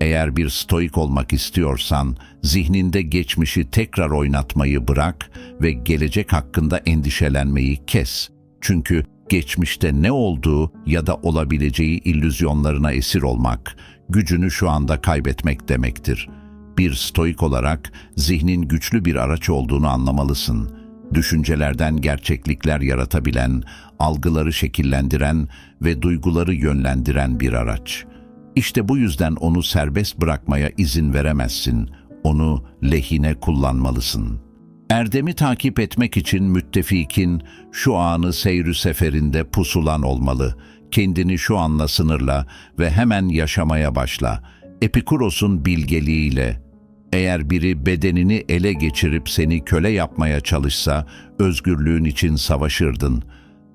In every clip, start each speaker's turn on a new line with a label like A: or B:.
A: Eğer bir stoik olmak istiyorsan, zihninde geçmişi tekrar oynatmayı bırak ve gelecek hakkında endişelenmeyi kes. Çünkü geçmişte ne olduğu ya da olabileceği illüzyonlarına esir olmak, gücünü şu anda kaybetmek demektir. Bir stoik olarak zihnin güçlü bir araç olduğunu anlamalısın. Düşüncelerden gerçeklikler yaratabilen, algıları şekillendiren ve duyguları yönlendiren bir araç. İşte bu yüzden onu serbest bırakmaya izin veremezsin. Onu lehine kullanmalısın. Erdemi takip etmek için müttefikin şu anı seyrü seferinde pusulan olmalı. Kendini şu anla sınırla ve hemen yaşamaya başla. Epikuros'un bilgeliğiyle eğer biri bedenini ele geçirip seni köle yapmaya çalışsa özgürlüğün için savaşırdın.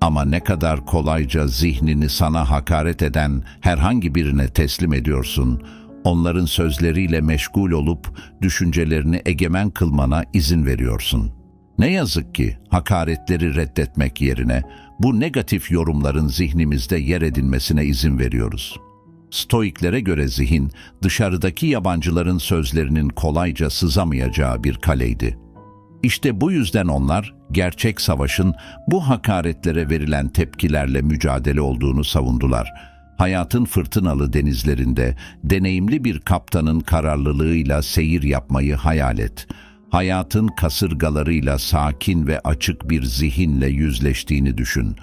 A: Ama ne kadar kolayca zihnini sana hakaret eden herhangi birine teslim ediyorsun. Onların sözleriyle meşgul olup düşüncelerini egemen kılmana izin veriyorsun. Ne yazık ki hakaretleri reddetmek yerine bu negatif yorumların zihnimizde yer edinmesine izin veriyoruz. Stoiklere göre zihin, dışarıdaki yabancıların sözlerinin kolayca sızamayacağı bir kaleydi. İşte bu yüzden onlar, gerçek savaşın bu hakaretlere verilen tepkilerle mücadele olduğunu savundular. Hayatın fırtınalı denizlerinde, deneyimli bir kaptanın kararlılığıyla seyir yapmayı hayal et. Hayatın kasırgalarıyla sakin ve açık bir zihinle yüzleştiğini düşün.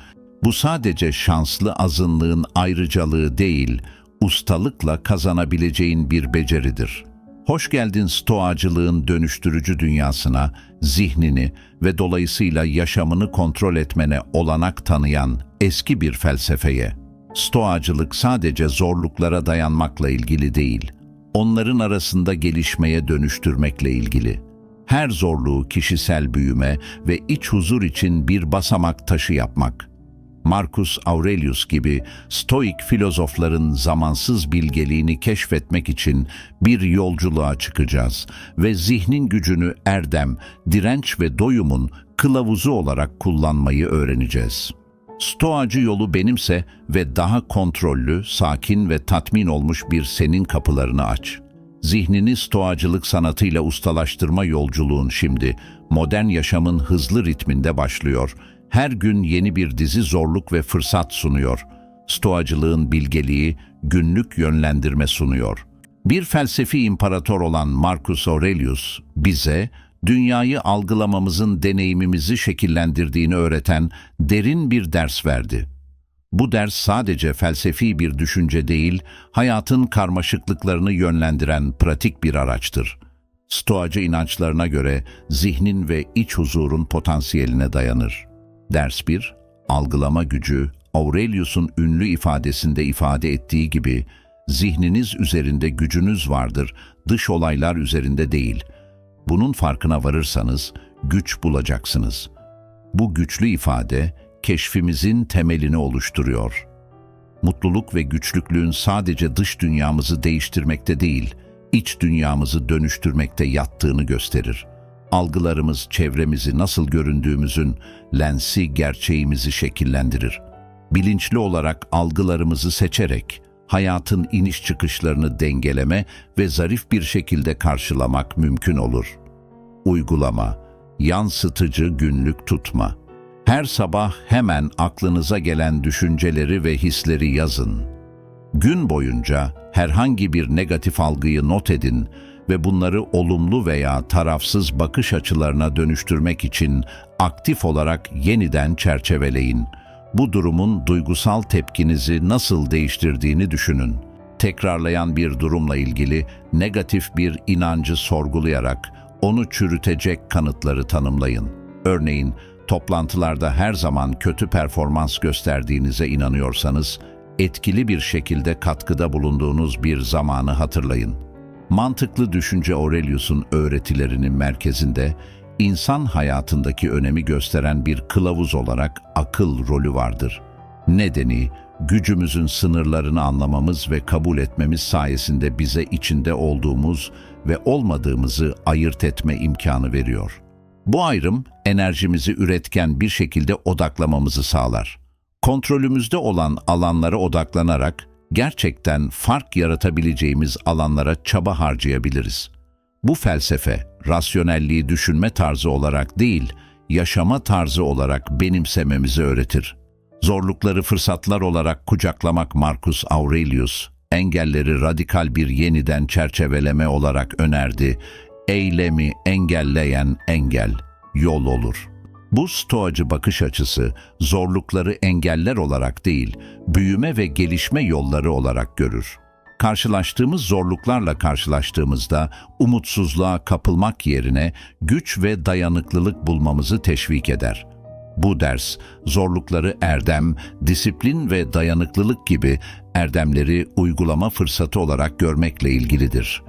A: Bu sadece şanslı azınlığın ayrıcalığı değil, ustalıkla kazanabileceğin bir beceridir. Hoş geldin stoacılığın dönüştürücü dünyasına, zihnini ve dolayısıyla yaşamını kontrol etmene olanak tanıyan eski bir felsefeye. Stoacılık sadece zorluklara dayanmakla ilgili değil, onların arasında gelişmeye dönüştürmekle ilgili. Her zorluğu kişisel büyüme ve iç huzur için bir basamak taşı yapmak. Marcus Aurelius gibi stoik filozofların zamansız bilgeliğini keşfetmek için bir yolculuğa çıkacağız ve zihnin gücünü erdem, direnç ve doyumun kılavuzu olarak kullanmayı öğreneceğiz. Stoacı yolu benimse ve daha kontrollü, sakin ve tatmin olmuş bir senin kapılarını aç. Zihnini stoacılık sanatıyla ustalaştırma yolculuğun şimdi modern yaşamın hızlı ritminde başlıyor. Her gün yeni bir dizi zorluk ve fırsat sunuyor. Stoacılığın bilgeliği günlük yönlendirme sunuyor. Bir felsefi imparator olan Marcus Aurelius bize dünyayı algılamamızın deneyimimizi şekillendirdiğini öğreten derin bir ders verdi. Bu ders sadece felsefi bir düşünce değil, hayatın karmaşıklıklarını yönlendiren pratik bir araçtır. Stoacı inançlarına göre zihnin ve iç huzurun potansiyeline dayanır. Ders 1, algılama gücü, Aurelius'un ünlü ifadesinde ifade ettiği gibi, zihniniz üzerinde gücünüz vardır, dış olaylar üzerinde değil. Bunun farkına varırsanız güç bulacaksınız. Bu güçlü ifade, keşfimizin temelini oluşturuyor. Mutluluk ve güçlüklüğün sadece dış dünyamızı değiştirmekte değil, iç dünyamızı dönüştürmekte yattığını gösterir. Algılarımız çevremizi nasıl göründüğümüzün lensi gerçeğimizi şekillendirir. Bilinçli olarak algılarımızı seçerek hayatın iniş çıkışlarını dengeleme ve zarif bir şekilde karşılamak mümkün olur. Uygulama, yansıtıcı günlük tutma. Her sabah hemen aklınıza gelen düşünceleri ve hisleri yazın. Gün boyunca herhangi bir negatif algıyı not edin ve bunları olumlu veya tarafsız bakış açılarına dönüştürmek için aktif olarak yeniden çerçeveleyin. Bu durumun duygusal tepkinizi nasıl değiştirdiğini düşünün. Tekrarlayan bir durumla ilgili negatif bir inancı sorgulayarak onu çürütecek kanıtları tanımlayın. Örneğin, toplantılarda her zaman kötü performans gösterdiğinize inanıyorsanız, etkili bir şekilde katkıda bulunduğunuz bir zamanı hatırlayın. Mantıklı düşünce Aurelius'un öğretilerinin merkezinde, insan hayatındaki önemi gösteren bir kılavuz olarak akıl rolü vardır. Nedeni, gücümüzün sınırlarını anlamamız ve kabul etmemiz sayesinde bize içinde olduğumuz ve olmadığımızı ayırt etme imkanı veriyor. Bu ayrım enerjimizi üretken bir şekilde odaklamamızı sağlar. Kontrolümüzde olan alanlara odaklanarak gerçekten fark yaratabileceğimiz alanlara çaba harcayabiliriz. Bu felsefe, rasyonelliği düşünme tarzı olarak değil, yaşama tarzı olarak benimsememizi öğretir. Zorlukları fırsatlar olarak kucaklamak Marcus Aurelius, engelleri radikal bir yeniden çerçeveleme olarak önerdi. Eylemi engelleyen engel, yol olur. Bu stoacı bakış açısı zorlukları engeller olarak değil, büyüme ve gelişme yolları olarak görür. Karşılaştığımız zorluklarla karşılaştığımızda umutsuzluğa kapılmak yerine güç ve dayanıklılık bulmamızı teşvik eder. Bu ders zorlukları erdem, disiplin ve dayanıklılık gibi erdemleri uygulama fırsatı olarak görmekle ilgilidir.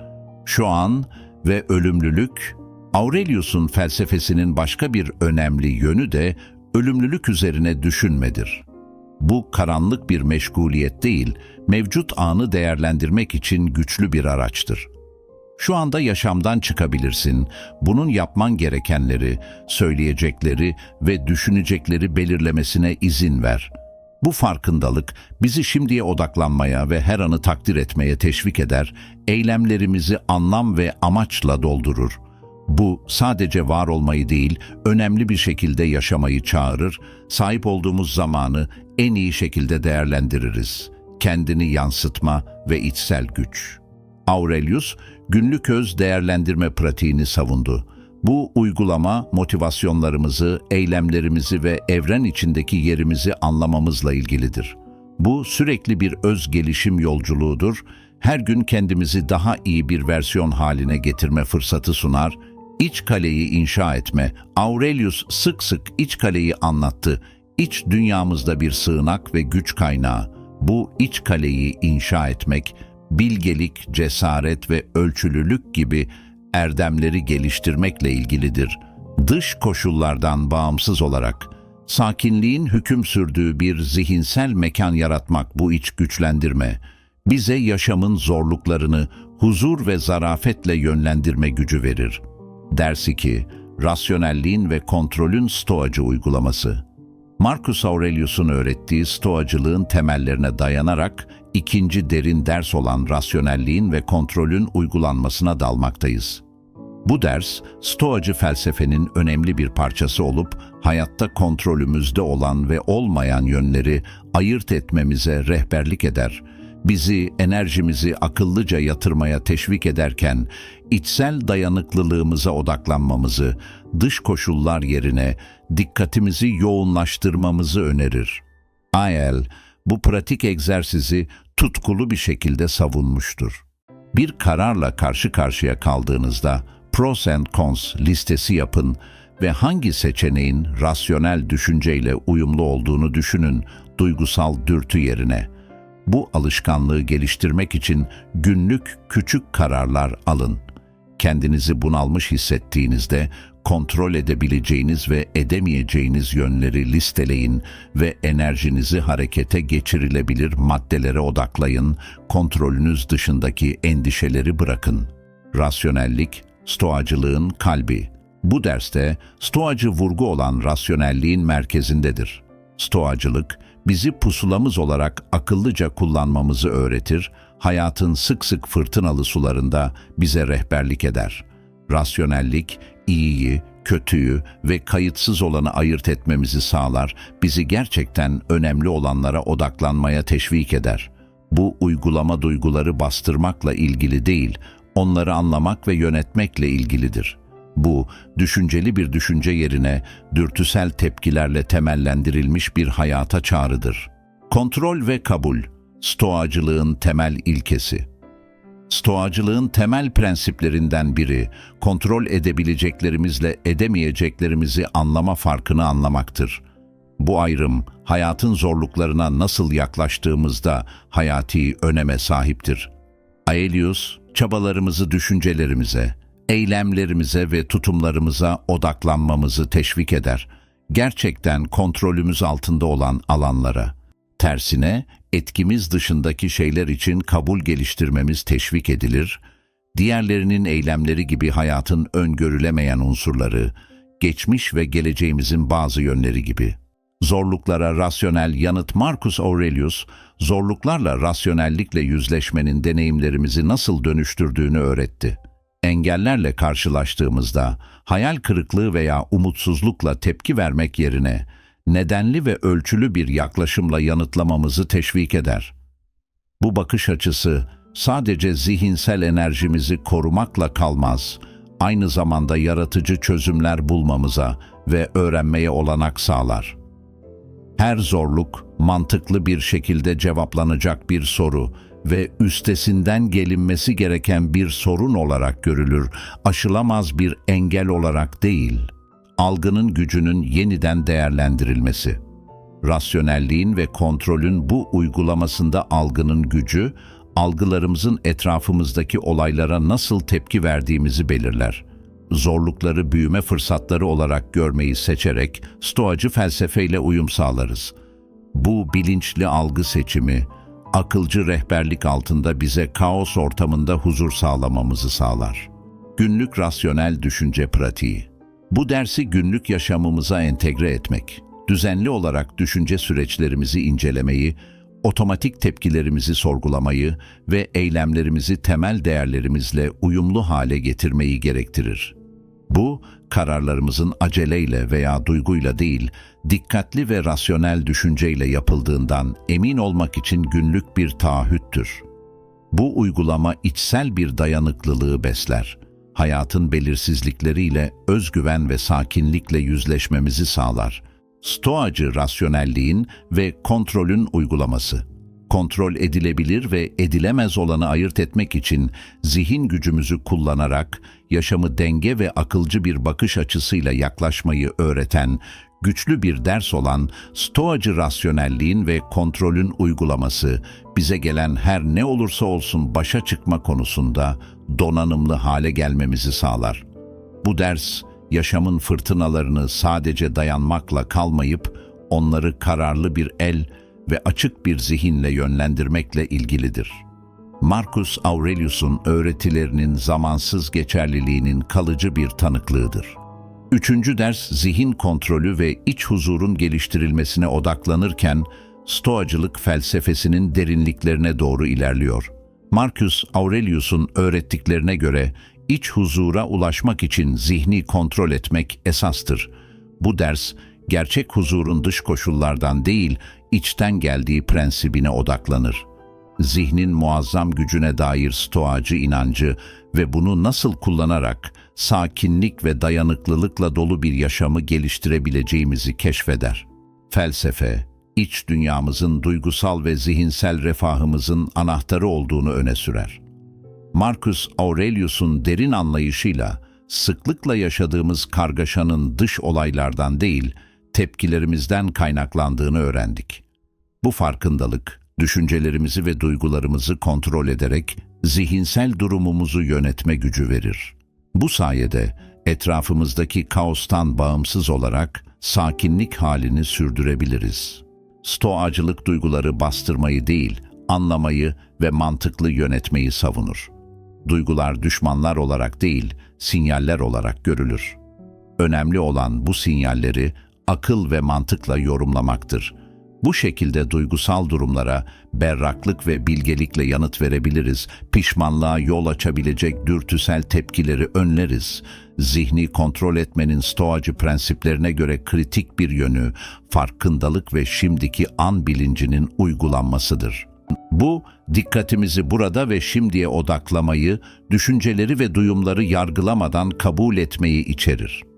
A: Şu an ve ölümlülük Aurelius'un felsefesinin başka bir önemli yönü de ölümlülük üzerine düşünmedir. Bu karanlık bir meşguliyet değil, mevcut anı değerlendirmek için güçlü bir araçtır. Şu anda yaşamdan çıkabilirsin. Bunun yapman gerekenleri, söyleyecekleri ve düşünecekleri belirlemesine izin ver. Bu farkındalık bizi şimdiye odaklanmaya ve her anı takdir etmeye teşvik eder, eylemlerimizi anlam ve amaçla doldurur. Bu sadece var olmayı değil, önemli bir şekilde yaşamayı çağırır, sahip olduğumuz zamanı en iyi şekilde değerlendiririz. Kendini yansıtma ve içsel güç. Aurelius, günlük öz değerlendirme pratiğini savundu. Bu uygulama motivasyonlarımızı, eylemlerimizi ve evren içindeki yerimizi anlamamızla ilgilidir. Bu sürekli bir öz gelişim yolculuğudur. Her gün kendimizi daha iyi bir versiyon haline getirme fırsatı sunar. İç kaleyi inşa etme. Aurelius sık sık iç kaleyi anlattı. İç dünyamızda bir sığınak ve güç kaynağı. Bu iç kaleyi inşa etmek, bilgelik, cesaret ve ölçülülük gibi erdemleri geliştirmekle ilgilidir. Dış koşullardan bağımsız olarak sakinliğin hüküm sürdüğü bir zihinsel mekan yaratmak bu iç güçlendirme, bize yaşamın zorluklarını huzur ve zarafetle yönlendirme gücü verir. Ders 2. Rasyonelliğin ve kontrolün stoacı uygulaması. Marcus Aurelius'un öğrettiği stoacılığın temellerine dayanarak ikinci derin ders olan rasyonelliğin ve kontrolün uygulanmasına dalmaktayız. Bu ders, stoacı felsefenin önemli bir parçası olup hayatta kontrolümüzde olan ve olmayan yönleri ayırt etmemize rehberlik eder. Bizi, enerjimizi akıllıca yatırmaya teşvik ederken içsel dayanıklılığımıza odaklanmamızı, dış koşullar yerine dikkatimizi yoğunlaştırmamızı önerir. Ayel, bu pratik egzersizi tutkulu bir şekilde savunmuştur. Bir kararla karşı karşıya kaldığınızda pros and cons listesi yapın ve hangi seçeneğin rasyonel düşünceyle uyumlu olduğunu düşünün duygusal dürtü yerine. Bu alışkanlığı geliştirmek için günlük küçük kararlar alın. Kendinizi bunalmış hissettiğinizde kontrol edebileceğiniz ve edemeyeceğiniz yönleri listeleyin ve enerjinizi harekete geçirilebilir maddelere odaklayın, kontrolünüz dışındaki endişeleri bırakın. Rasyonellik, stoacılığın kalbi. Bu derste stoacı vurgu olan rasyonelliğin merkezindedir. Stoacılık, bizi pusulamız olarak akıllıca kullanmamızı öğretir, hayatın sık sık fırtınalı sularında bize rehberlik eder. Rasyonellik, iyiyi, kötüyü ve kayıtsız olanı ayırt etmemizi sağlar, bizi gerçekten önemli olanlara odaklanmaya teşvik eder. Bu uygulama duyguları bastırmakla ilgili değil, onları anlamak ve yönetmekle ilgilidir. Bu, düşünceli bir düşünce yerine dürtüsel tepkilerle temellendirilmiş bir hayata çağrıdır. Kontrol ve kabul, stoacılığın temel ilkesi. Stoacılığın temel prensiplerinden biri, kontrol edebileceklerimizle edemeyeceklerimizi anlama farkını anlamaktır. Bu ayrım, hayatın zorluklarına nasıl yaklaştığımızda hayati öneme sahiptir. Aelius, çabalarımızı düşüncelerimize, eylemlerimize ve tutumlarımıza odaklanmamızı teşvik eder. Gerçekten kontrolümüz altında olan alanlara. Tersine, etkimiz dışındaki şeyler için kabul geliştirmemiz teşvik edilir, diğerlerinin eylemleri gibi hayatın öngörülemeyen unsurları, geçmiş ve geleceğimizin bazı yönleri gibi. Zorluklara rasyonel yanıt Marcus Aurelius, zorluklarla rasyonellikle yüzleşmenin deneyimlerimizi nasıl dönüştürdüğünü öğretti. Engellerle karşılaştığımızda hayal kırıklığı veya umutsuzlukla tepki vermek yerine nedenli ve ölçülü bir yaklaşımla yanıtlamamızı teşvik eder. Bu bakış açısı sadece zihinsel enerjimizi korumakla kalmaz, aynı zamanda yaratıcı çözümler bulmamıza ve öğrenmeye olanak sağlar. Her zorluk mantıklı bir şekilde cevaplanacak bir soru ve üstesinden gelinmesi gereken bir sorun olarak görülür, aşılamaz bir engel olarak değil. Algının gücünün yeniden değerlendirilmesi. Rasyonelliğin ve kontrolün bu uygulamasında algının gücü, algılarımızın etrafımızdaki olaylara nasıl tepki verdiğimizi belirler. Zorlukları büyüme fırsatları olarak görmeyi seçerek stoacı felsefeyle uyum sağlarız. Bu bilinçli algı seçimi, akılcı rehberlik altında bize kaos ortamında huzur sağlamamızı sağlar. Günlük rasyonel düşünce pratiği. Bu dersi günlük yaşamımıza entegre etmek, düzenli olarak düşünce süreçlerimizi incelemeyi, otomatik tepkilerimizi sorgulamayı ve eylemlerimizi temel değerlerimizle uyumlu hale getirmeyi gerektirir. Bu, kararlarımızın aceleyle veya duyguyla değil, dikkatli ve rasyonel düşünceyle yapıldığından emin olmak için günlük bir taahhüttür. Bu uygulama içsel bir dayanıklılığı besler. Hayatın belirsizlikleriyle özgüven ve sakinlikle yüzleşmemizi sağlar. Stoacı rasyonelliğin ve kontrolün uygulaması. Kontrol edilebilir ve edilemez olanı ayırt etmek için zihin gücümüzü kullanarak yaşamı denge ve akılcı bir bakış açısıyla yaklaşmayı öğreten güçlü bir ders olan stoacı rasyonelliğin ve kontrolün uygulaması bize gelen her ne olursa olsun başa çıkma konusunda donanımlı hale gelmemizi sağlar. Bu ders yaşamın fırtınalarını sadece dayanmakla kalmayıp onları kararlı bir el ve açık bir zihinle yönlendirmekle ilgilidir. Marcus Aurelius'un öğretilerinin zamansız geçerliliğinin kalıcı bir tanıklığıdır. Üçüncü ders zihin kontrolü ve iç huzurun geliştirilmesine odaklanırken Stoacılık felsefesinin derinliklerine doğru ilerliyor. Marcus Aurelius'un öğrettiklerine göre iç huzura ulaşmak için zihni kontrol etmek esastır. Bu ders gerçek huzurun dış koşullardan değil, içten geldiği prensibine odaklanır. Zihnin muazzam gücüne dair stoacı inancı ve bunu nasıl kullanarak sakinlik ve dayanıklılıkla dolu bir yaşamı geliştirebileceğimizi keşfeder. Felsefe, iç dünyamızın duygusal ve zihinsel refahımızın anahtarı olduğunu öne sürer. Marcus Aurelius'un derin anlayışıyla sıklıkla yaşadığımız kargaşanın dış olaylardan değil, tepkilerimizden kaynaklandığını öğrendik. Bu farkındalık, düşüncelerimizi ve duygularımızı kontrol ederek zihinsel durumumuzu yönetme gücü verir. Bu sayede etrafımızdaki kaostan bağımsız olarak sakinlik halini sürdürebiliriz. Stoacılık duyguları bastırmayı değil, anlamayı ve mantıklı yönetmeyi savunur. Duygular düşmanlar olarak değil, sinyaller olarak görülür. Önemli olan bu sinyalleri akıl ve mantıkla yorumlamaktır. Bu şekilde duygusal durumlara berraklık ve bilgelikle yanıt verebiliriz, pişmanlığa yol açabilecek dürtüsel tepkileri önleriz. Zihni kontrol etmenin stoacı prensiplerine göre kritik bir yönü, farkındalık ve şimdiki an bilincinin uygulanmasıdır. Bu, dikkatimizi burada ve şimdiye odaklamayı, düşünceleri ve duyumları yargılamadan kabul etmeyi içerir.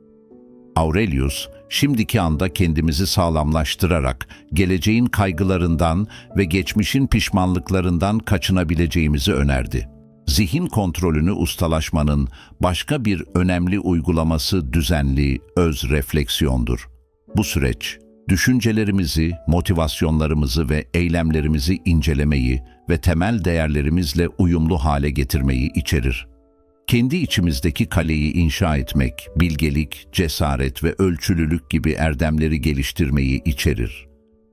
A: Aurelius, şimdiki anda kendimizi sağlamlaştırarak geleceğin kaygılarından ve geçmişin pişmanlıklarından kaçınabileceğimizi önerdi. Zihin kontrolünü ustalaşmanın başka bir önemli uygulaması düzenli öz refleksiyondur. Bu süreç, düşüncelerimizi, motivasyonlarımızı ve eylemlerimizi incelemeyi ve temel değerlerimizle uyumlu hale getirmeyi içerir. Kendi içimizdeki kaleyi inşa etmek, bilgelik, cesaret ve ölçülülük gibi erdemleri geliştirmeyi içerir.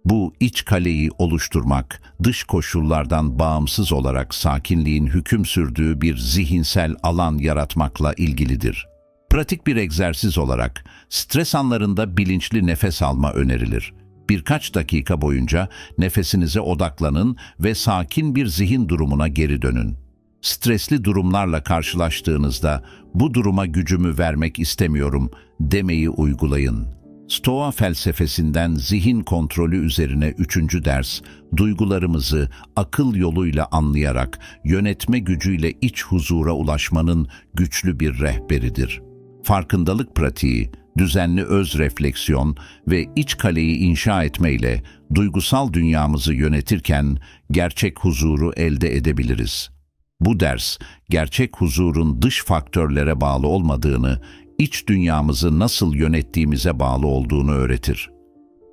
A: Bu iç kaleyi oluşturmak, dış koşullardan bağımsız olarak sakinliğin hüküm sürdüğü bir zihinsel alan yaratmakla ilgilidir. Pratik bir egzersiz olarak stres anlarında bilinçli nefes alma önerilir. Birkaç dakika boyunca nefesinize odaklanın ve sakin bir zihin durumuna geri dönün. Stresli durumlarla karşılaştığınızda bu duruma gücümü vermek istemiyorum demeyi uygulayın. Stoa felsefesinden zihin kontrolü üzerine üçüncü ders, duygularımızı akıl yoluyla anlayarak yönetme gücüyle iç huzura ulaşmanın güçlü bir rehberidir. Farkındalık pratiği, düzenli öz refleksiyon ve iç kaleyi inşa etmeyle duygusal dünyamızı yönetirken gerçek huzuru elde edebiliriz. Bu ders, gerçek huzurun dış faktörlere bağlı olmadığını, iç dünyamızı nasıl yönettiğimize bağlı olduğunu öğretir.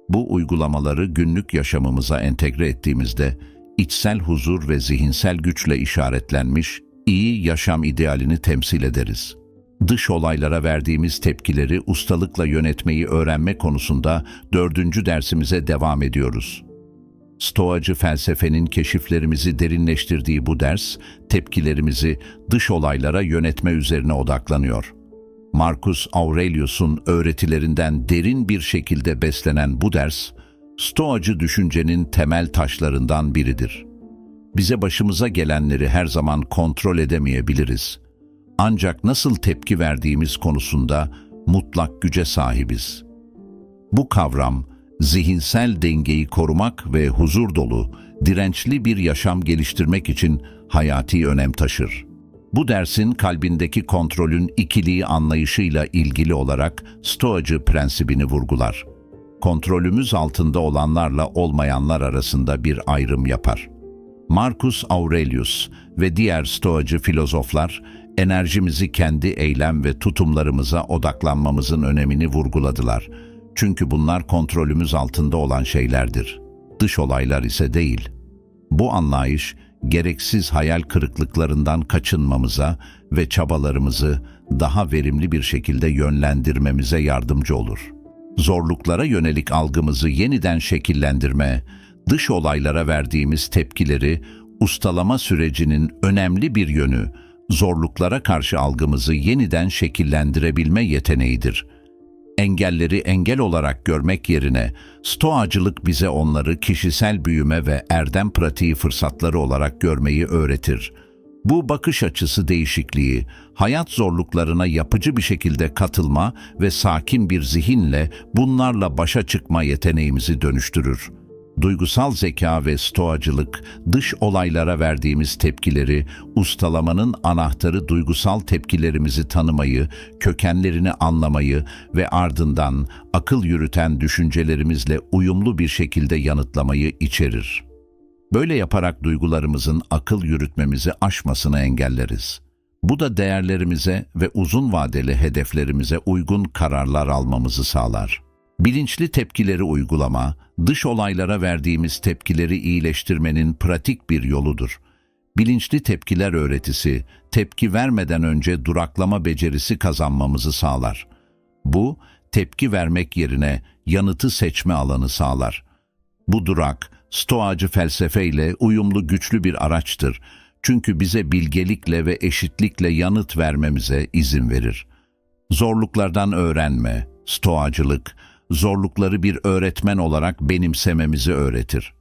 A: Bu uygulamaları günlük yaşamımıza entegre ettiğimizde, içsel huzur ve zihinsel güçle işaretlenmiş, iyi yaşam idealini temsil ederiz. Dış olaylara verdiğimiz tepkileri ustalıkla yönetmeyi öğrenme konusunda dördüncü dersimize devam ediyoruz. Stoacı felsefenin keşiflerimizi derinleştirdiği bu ders, tepkilerimizi dış olaylara yönetme üzerine odaklanıyor. Marcus Aurelius'un öğretilerinden derin bir şekilde beslenen bu ders, Stoacı düşüncenin temel taşlarından biridir. Bize başımıza gelenleri her zaman kontrol edemeyebiliriz. Ancak nasıl tepki verdiğimiz konusunda mutlak güce sahibiz. Bu kavram, zihinsel dengeyi korumak ve huzur dolu, dirençli bir yaşam geliştirmek için hayati önem taşır. Bu dersin kalbindeki kontrolün ikiliği anlayışıyla ilgili olarak Stoacı prensibini vurgular. Kontrolümüz altında olanlarla olmayanlar arasında bir ayrım yapar. Marcus Aurelius ve diğer Stoacı filozoflar enerjimizi kendi eylem ve tutumlarımıza odaklanmamızın önemini vurguladılar. Çünkü bunlar kontrolümüz altında olan şeylerdir. Dış olaylar ise değil. Bu anlayış, gereksiz hayal kırıklıklarından kaçınmamıza ve çabalarımızı daha verimli bir şekilde yönlendirmemize yardımcı olur. Zorluklara yönelik algımızı yeniden şekillendirme, dış olaylara verdiğimiz tepkileri ustalama sürecinin önemli bir yönü, zorluklara karşı algımızı yeniden şekillendirebilme yeteneğidir. Engelleri engel olarak görmek yerine stoacılık bize onları kişisel büyüme ve erdem pratiği fırsatları olarak görmeyi öğretir. Bu bakış açısı değişikliği, hayat zorluklarına yapıcı bir şekilde katılma ve sakin bir zihinle bunlarla başa çıkma yeteneğimizi dönüştürür duygusal zeka ve stoacılık, dış olaylara verdiğimiz tepkileri, ustalamanın anahtarı duygusal tepkilerimizi tanımayı, kökenlerini anlamayı ve ardından akıl yürüten düşüncelerimizle uyumlu bir şekilde yanıtlamayı içerir. Böyle yaparak duygularımızın akıl yürütmemizi aşmasını engelleriz. Bu da değerlerimize ve uzun vadeli hedeflerimize uygun kararlar almamızı sağlar. Bilinçli tepkileri uygulama, dış olaylara verdiğimiz tepkileri iyileştirmenin pratik bir yoludur. Bilinçli tepkiler öğretisi, tepki vermeden önce duraklama becerisi kazanmamızı sağlar. Bu, tepki vermek yerine yanıtı seçme alanı sağlar. Bu durak, stoacı felsefeyle uyumlu güçlü bir araçtır. Çünkü bize bilgelikle ve eşitlikle yanıt vermemize izin verir. Zorluklardan öğrenme, stoacılık, zorlukları bir öğretmen olarak benimsememizi öğretir.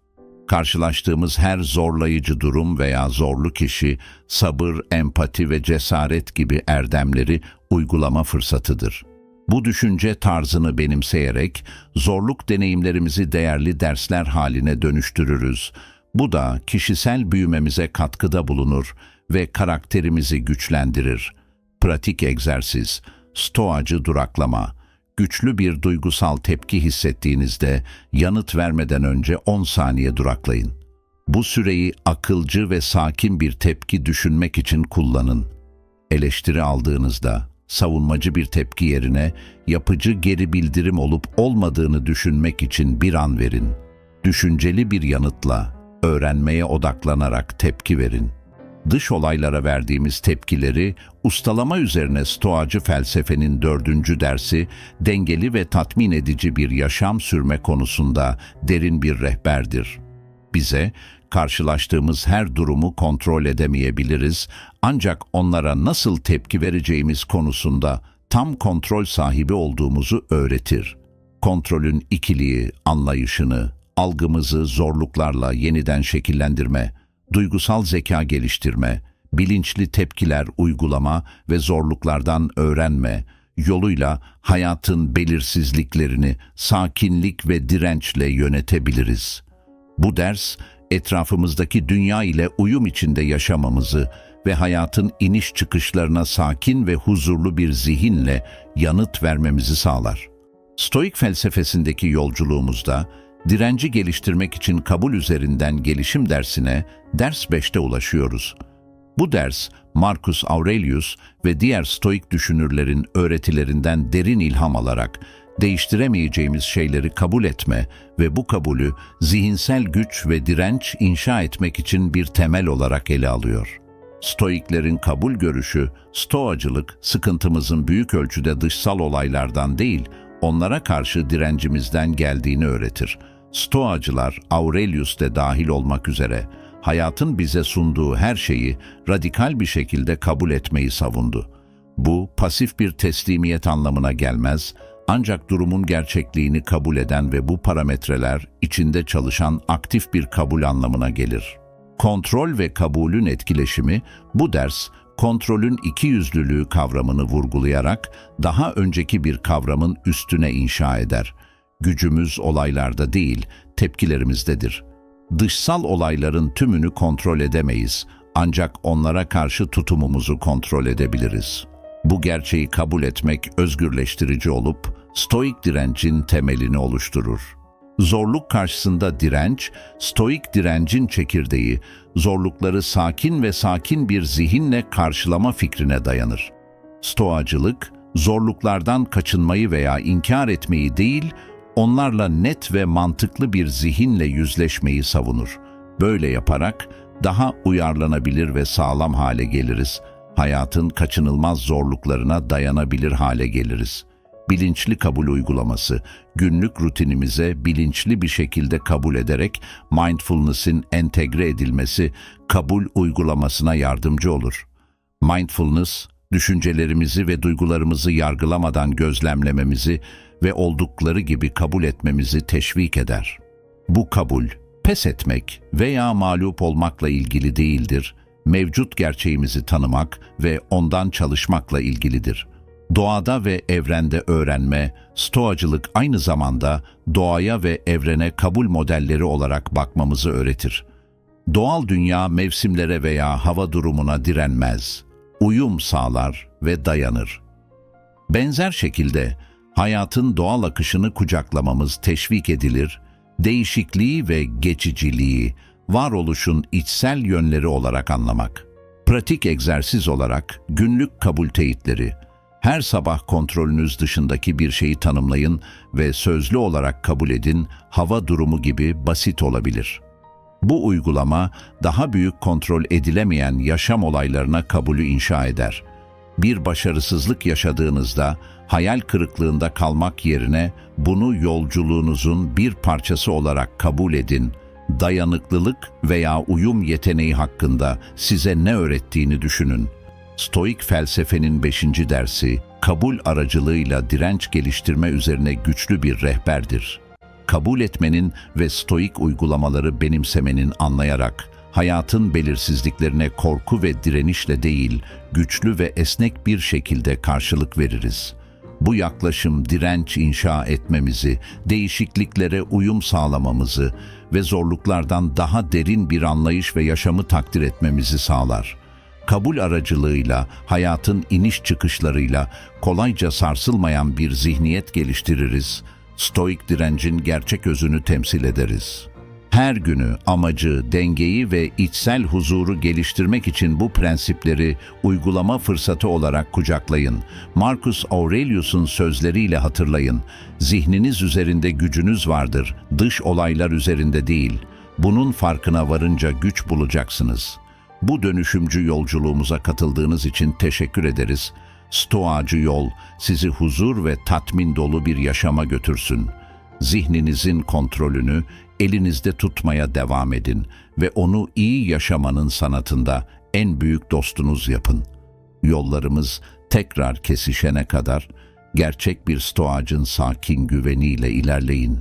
A: Karşılaştığımız her zorlayıcı durum veya zorlu kişi sabır, empati ve cesaret gibi erdemleri uygulama fırsatıdır. Bu düşünce tarzını benimseyerek zorluk deneyimlerimizi değerli dersler haline dönüştürürüz. Bu da kişisel büyümemize katkıda bulunur ve karakterimizi güçlendirir. Pratik egzersiz, stoacı duraklama, güçlü bir duygusal tepki hissettiğinizde yanıt vermeden önce 10 saniye duraklayın. Bu süreyi akılcı ve sakin bir tepki düşünmek için kullanın. Eleştiri aldığınızda savunmacı bir tepki yerine yapıcı geri bildirim olup olmadığını düşünmek için bir an verin. Düşünceli bir yanıtla, öğrenmeye odaklanarak tepki verin dış olaylara verdiğimiz tepkileri ustalama üzerine stoacı felsefenin dördüncü dersi dengeli ve tatmin edici bir yaşam sürme konusunda derin bir rehberdir. Bize karşılaştığımız her durumu kontrol edemeyebiliriz ancak onlara nasıl tepki vereceğimiz konusunda tam kontrol sahibi olduğumuzu öğretir. kontrolün ikiliği, anlayışını, algımızı zorluklarla yeniden şekillendirme, duygusal zeka geliştirme, bilinçli tepkiler uygulama ve zorluklardan öğrenme yoluyla hayatın belirsizliklerini sakinlik ve dirençle yönetebiliriz. Bu ders, etrafımızdaki dünya ile uyum içinde yaşamamızı ve hayatın iniş çıkışlarına sakin ve huzurlu bir zihinle yanıt vermemizi sağlar. Stoik felsefesindeki yolculuğumuzda direnci geliştirmek için kabul üzerinden gelişim dersine ders 5'te ulaşıyoruz. Bu ders Marcus Aurelius ve diğer stoik düşünürlerin öğretilerinden derin ilham alarak değiştiremeyeceğimiz şeyleri kabul etme ve bu kabulü zihinsel güç ve direnç inşa etmek için bir temel olarak ele alıyor. Stoiklerin kabul görüşü, stoacılık, sıkıntımızın büyük ölçüde dışsal olaylardan değil, onlara karşı direncimizden geldiğini öğretir. Stoacılar, Aurelius de dahil olmak üzere, hayatın bize sunduğu her şeyi radikal bir şekilde kabul etmeyi savundu. Bu, pasif bir teslimiyet anlamına gelmez, ancak durumun gerçekliğini kabul eden ve bu parametreler içinde çalışan aktif bir kabul anlamına gelir. Kontrol ve kabulün etkileşimi, bu ders, kontrolün ikiyüzlülüğü kavramını vurgulayarak daha önceki bir kavramın üstüne inşa eder. Gücümüz olaylarda değil, tepkilerimizdedir. Dışsal olayların tümünü kontrol edemeyiz, ancak onlara karşı tutumumuzu kontrol edebiliriz. Bu gerçeği kabul etmek özgürleştirici olup, stoik direncin temelini oluşturur. Zorluk karşısında direnç, stoik direncin çekirdeği, zorlukları sakin ve sakin bir zihinle karşılama fikrine dayanır. Stoacılık, zorluklardan kaçınmayı veya inkar etmeyi değil, onlarla net ve mantıklı bir zihinle yüzleşmeyi savunur. Böyle yaparak daha uyarlanabilir ve sağlam hale geliriz. Hayatın kaçınılmaz zorluklarına dayanabilir hale geliriz. Bilinçli kabul uygulaması, günlük rutinimize bilinçli bir şekilde kabul ederek mindfulness'in entegre edilmesi kabul uygulamasına yardımcı olur. Mindfulness, düşüncelerimizi ve duygularımızı yargılamadan gözlemlememizi ve oldukları gibi kabul etmemizi teşvik eder. Bu kabul, pes etmek veya mağlup olmakla ilgili değildir, mevcut gerçeğimizi tanımak ve ondan çalışmakla ilgilidir. Doğada ve evrende öğrenme, stoacılık aynı zamanda doğaya ve evrene kabul modelleri olarak bakmamızı öğretir. Doğal dünya mevsimlere veya hava durumuna direnmez, uyum sağlar ve dayanır. Benzer şekilde hayatın doğal akışını kucaklamamız teşvik edilir, değişikliği ve geçiciliği, varoluşun içsel yönleri olarak anlamak. Pratik egzersiz olarak günlük kabul teyitleri, her sabah kontrolünüz dışındaki bir şeyi tanımlayın ve sözlü olarak kabul edin, hava durumu gibi basit olabilir. Bu uygulama daha büyük kontrol edilemeyen yaşam olaylarına kabulü inşa eder. Bir başarısızlık yaşadığınızda hayal kırıklığında kalmak yerine bunu yolculuğunuzun bir parçası olarak kabul edin. Dayanıklılık veya uyum yeteneği hakkında size ne öğrettiğini düşünün. Stoik felsefenin beşinci dersi, kabul aracılığıyla direnç geliştirme üzerine güçlü bir rehberdir. Kabul etmenin ve stoik uygulamaları benimsemenin anlayarak, hayatın belirsizliklerine korku ve direnişle değil, güçlü ve esnek bir şekilde karşılık veririz. Bu yaklaşım direnç inşa etmemizi, değişikliklere uyum sağlamamızı ve zorluklardan daha derin bir anlayış ve yaşamı takdir etmemizi sağlar. Kabul aracılığıyla, hayatın iniş çıkışlarıyla kolayca sarsılmayan bir zihniyet geliştiririz, stoik direncin gerçek özünü temsil ederiz.'' Her günü amacı, dengeyi ve içsel huzuru geliştirmek için bu prensipleri uygulama fırsatı olarak kucaklayın. Marcus Aurelius'un sözleriyle hatırlayın. Zihniniz üzerinde gücünüz vardır, dış olaylar üzerinde değil. Bunun farkına varınca güç bulacaksınız. Bu dönüşümcü yolculuğumuza katıldığınız için teşekkür ederiz. Stoacı yol sizi huzur ve tatmin dolu bir yaşama götürsün. Zihninizin kontrolünü elinizde tutmaya devam edin ve onu iyi yaşamanın sanatında en büyük dostunuz yapın. Yollarımız tekrar kesişene kadar Gerçek bir stoacın sakin güveniyle ilerleyin.